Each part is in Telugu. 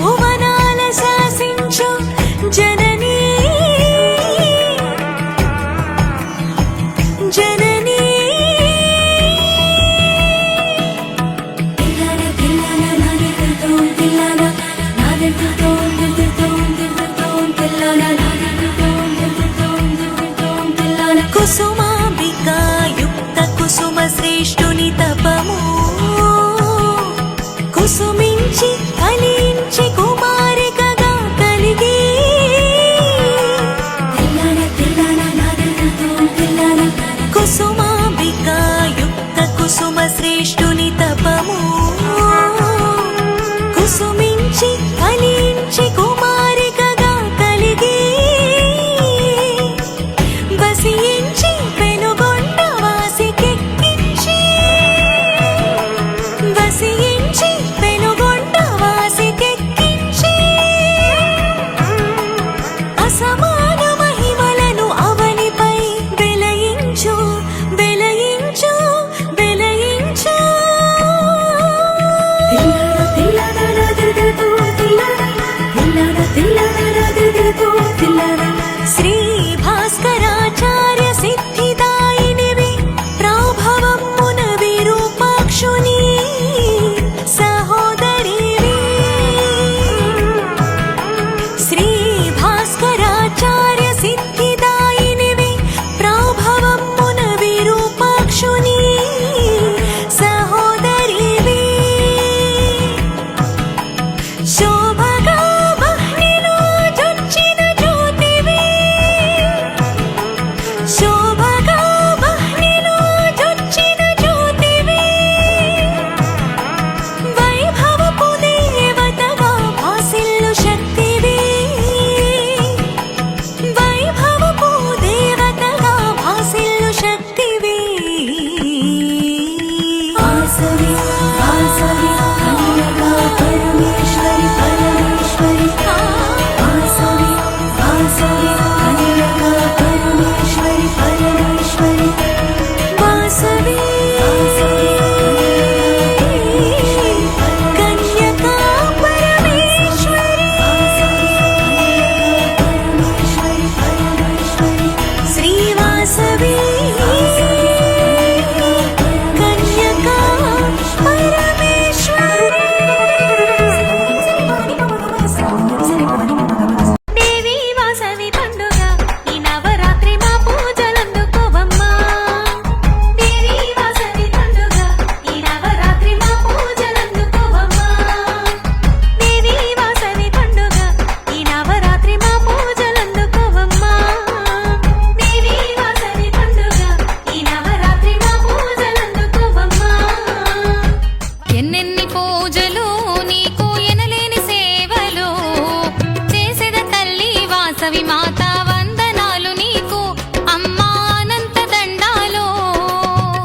ভুবন శ్రీ భాస్కరాచార్య వాసవి మాత వందనాలు నీకు అమ్మా అనంత దండాలు.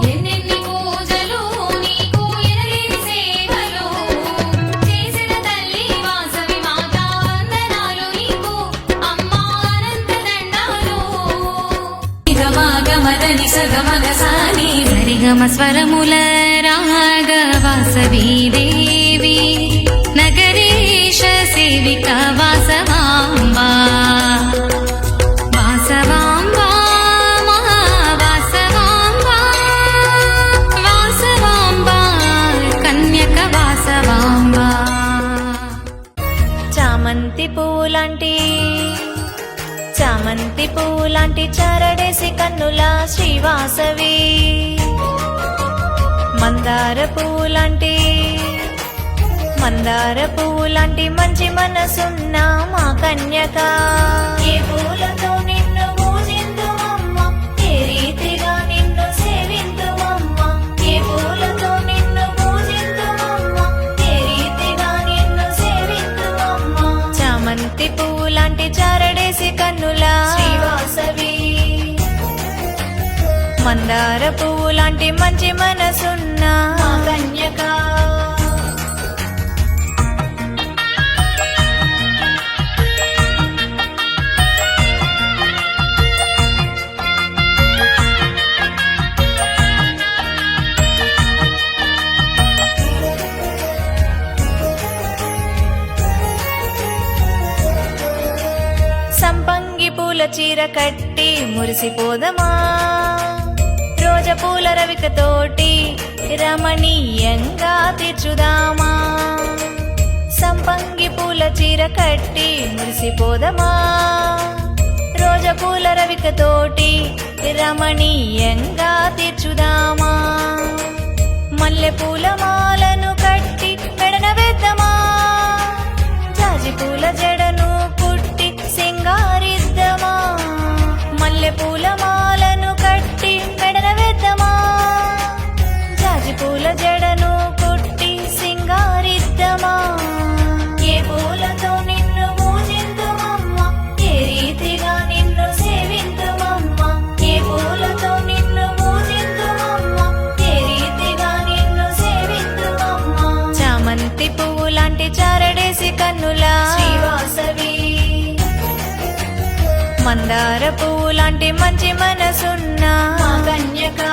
ఎన్నెన్ని పూజలు నీకు సేవలు. చేసిన తల్లి వాసవి మాత వందనాలు నీకు అమ్మా అనంత దండాలు. గమగమదని సగమగ సాని సరిగమ స్వరముల రాగ వాసవి లాంటి చామంతి పువ్వు లాంటి చారడేసి కన్నుల శ్రీవాసవి. మందార పువ్వు లాంటి మందార పువ్వు లాంటి మంచి మనసున్న మా కన్యక. పూల మందార పువ్వు లాంటి మంచి మనసున్న కన్యక. సంపంగి పూల చీర కట్టి మురిసిపోదమా? రోజ పూల రవికతోటి రమణీయంగా తీర్చుదామా. సంపంగి పూల చీర కట్టి మురిసిపోదమా. రోజ పూల రవికతోటి రమణీయంగా జడను కుట్టి సింగారిద్దమా? ఏ పూలతో నిన్ను పూజిందుమమ్మా ఏ రీతిగా నిన్ను సేవిందుమమ్మా ఏ పూలతో నిన్ను పూజిందుమమ్మా ఏ రీతిగా నిన్ను సేవిందుమమ్మా చామంతి పువ్వు లాంటి చారడేసి కన్నులా? శ్రీవాసవి. మందార పువ్వు లాంటి మంచి మనసున్నా? కన్యకా?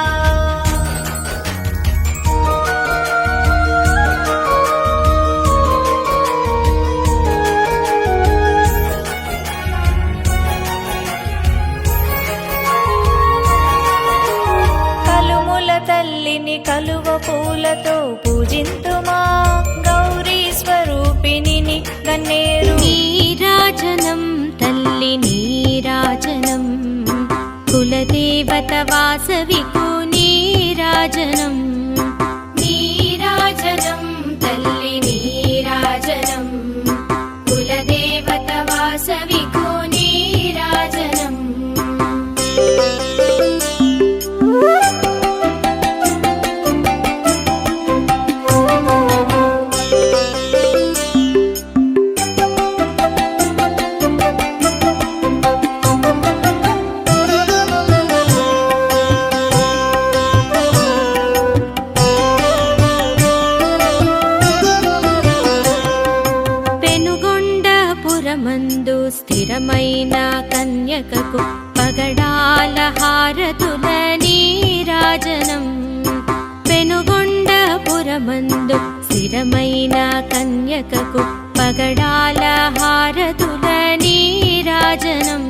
కులదేవత వాసవికు నీరాజనం స్థిరమైన కన్యకకు పగడాల హారతుల నీరాజనం పెనుగొండపురమందు స్థిరమైన కన్యకకు పగడాల హారతుల నీరాజనం